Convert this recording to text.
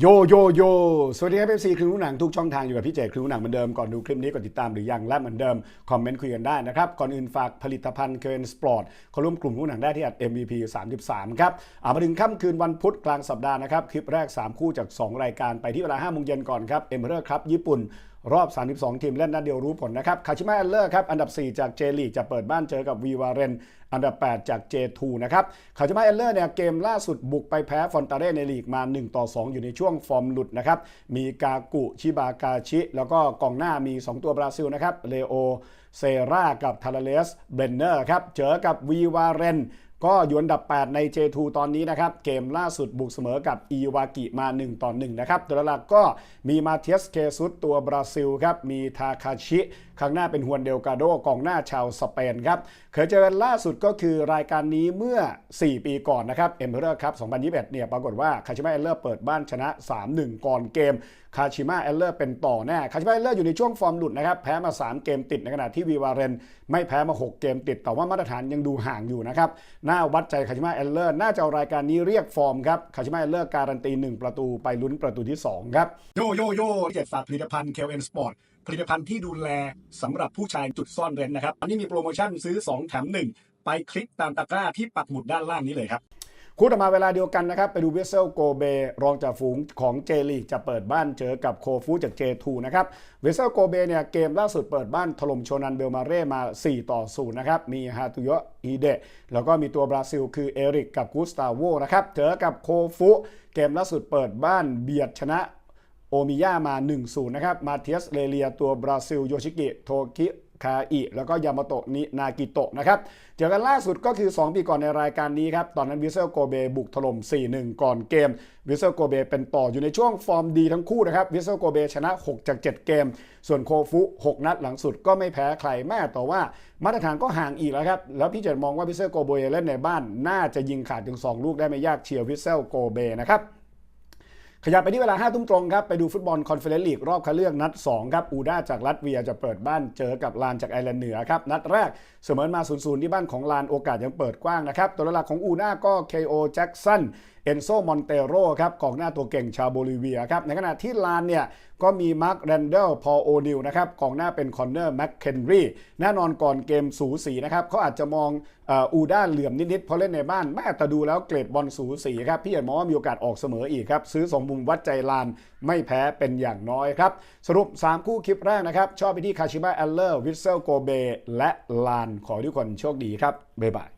โยโยโย สวัสดีครับเอฟซีคลิปหนังทุกช่องทางอยู่กับพี่เจคลิปหนังเหมือนเดิมก่อนดูคลิปนี้กดติดตามหรือยังและเหมือนเดิม คอมเมนต์คุยกันได้นะครับ ก่อนอื่นฝากผลิตภัณฑ์เคนสปอร์ตเขาร่วมกลุ่มผู้หนังได้ที่อัด MVP 33 ครับเอามาถึงค่ำคืนวันพุธกลางสัปดาห์นะครับ คลิปแรก 3 คู่จาก 2 รายการไปที่เวลา5โมงเย็นก่อนครับเอ็มเพอร์ครับญี่ปุ่น รอบ 32 ทีมเล่นนัดเดียวรู้ผลนะครับ คาชิมะแอลเลอร์ครับ อันดับ 4 จากเจลีกจะเปิดบ้านเจอกับวีวาเรน อันดับ 8 จาก J2 นะครับ คาชิมะแอลเลอร์เนี่ยเกมล่าสุดบุกไปแพ้ฟอนตาเร่ในลีกมา 1 ต่อ 2 อยู่ในช่วงฟอร์มหลุดนะครับ มีกากุ ชิบากาชิ แล้วก็กองหน้ามี 2 ตัวบราซิลนะครับ เลโอ เซรา กับทาราเลส เบรนเนอร์ครับ เจอกับวีวาเรน ก็อยู่อันดับ 8 ใน J2 ตอนนี้นะครับ เกมล่าสุดบุกเสมอกับอีวากิมา 1 ต่อ 1 นะครับ ตัวหลักก็มีมาเทียสเคซุสตัวบราซิลครับ มีทาคาชิข้างหน้าเป็นฮวนเดลกาโดกองหน้าชาวสเปนครับ เคยเจอกันล่าสุดก็คือรายการนี้เมื่อ 4 ปีก่อนนะครับเอ็มเพอร์ครับ 2021 เนี่ยปรากฏว่าคาชิมะเอลเลอร์เปิดบ้านชนะ 3-1 ก่อนเกมคาชิมะเอลเลอร์เป็นต่อแน่คาชิมะเอลเลอร์อยู่ในช่วงฟอร์มหลุดนะครับแพ้มา 3 เกมติดในขณะที่วีวาเรนไม่แพ้มา 6 เกมติดแต่ว่ามาตรฐานยังดูห่างอยู่นะครับน่าวัดใจคาชิมะเอลเลอร์น่าจะเอารายการนี้เรียกฟอร์มครับคาชิมะเอลเลอร์การันตี 1 ประตูไปลุ้นประตูที่ 2 ครับ โยโยโย่เจ็ดฝากผลิตภัณฑ์เคลเอ็นสปอร์ตผลิตภัณฑ์ที่ดูแลสำหรับผู้ชายจุดซ่อนเร้นนะครับอันนี้มีโปรโมชั่นซื้อ 2 แถม 1 ไปคลิกตามตะกร้าที่ปักหมุดด้านล่างนี้เลยครับ คู่ต่อมาเวลาเดียวกันนะครับ ไปดูเวสเซลโกเบรองจากฝูงของเจลีกจะเปิดบ้านเจอกับโคฟูจาก J2 นะครับเวสเซลโกเบเนี่ยเกมล่าสุดเปิดบ้านถล่มโชนันเบลมาเร่มา 4 ต่อ 0 นะครับ มีฮาตุยะอีเดะแล้วก็มีตัวบราซิลคือเอริกกับกุสตาโวนะครับเจอกับโคฟูเกมล่าสุดเปิดบ้านเบียดชนะโอมิยามา 1-0 นะครับ มาเทียสเลเลียตัวบราซิลโยชิกิโทคิ คาอิแล้วก็ยามาโตะนินากิโตะนะครับ เจอกันล่าสุดก็คือ 2 ปีก่อนในรายการนี้ครับ ตอนนั้นวิเซลโกเบบุกถล่ม 4-1 ก่อนเกม วิเซลโกเบเป็นต่ออยู่ในช่วงฟอร์มดีทั้งคู่นะครับ วิเซลโกเบชนะ 6 จาก 7 เกม ส่วนโคฟุ 6 นัดหลังสุดก็ไม่แพ้ใครแม่แต่ว่ามาตรฐานก็ห่างอีกแล้วครับ แล้วพี่เจตมองว่าวิเซลโกเบเล่นในบ้าน น่าจะยิงขาดถึง 2 ลูกได้ไม่ยากเชียร์วิเซลโกเบนะครับ ขยับไปที่เวลา5ทุ่มตรงครับ ไปดูฟุตบอลคอนเฟอเรนซ์ลีกรอบคัดเลือกนัด 2 ครับ อูด้าจากรัสเวียจะเปิดบ้านเจอกับลานจากไอร์แลนด์เหนือครับ นัดแรกเสมอมา 0-0 ที่บ้านของลานโอกาสยังเปิดกว้างนะครับ ตัวหลักของอูด้าก็ KO แจ็กสัน เอนโซมอนเตโรครับกองหน้าตัวเก่งชาวโบลิเวียครับในขณะที่ลานเนี่ยก็มีมาร์คแรนเดลพอโอนิลนะครับกองหน้าเป็นคอนเนอร์แม็กเคนรีแน่นอนก่อนเกมสูสีนะครับเขาอาจจะมองอูด้าเหลื่อมนิดๆเพราะเล่นในบ้านแม่แต่ดูแล้วเกรดบอลสูสีครับพี่เอ็นมองว่ามีโอกาสออกเสมออีกครับซื้อสองมุมวัดใจลานไม่แพ้เป็นอย่างน้อยครับ สรุป 3 คู่คลิปแรกนะครับชอบไปที่คาชิบะแอลเลอร์วิสเซลโกเบและลานขอทุกคนโชคดีครับบ๊ายบาย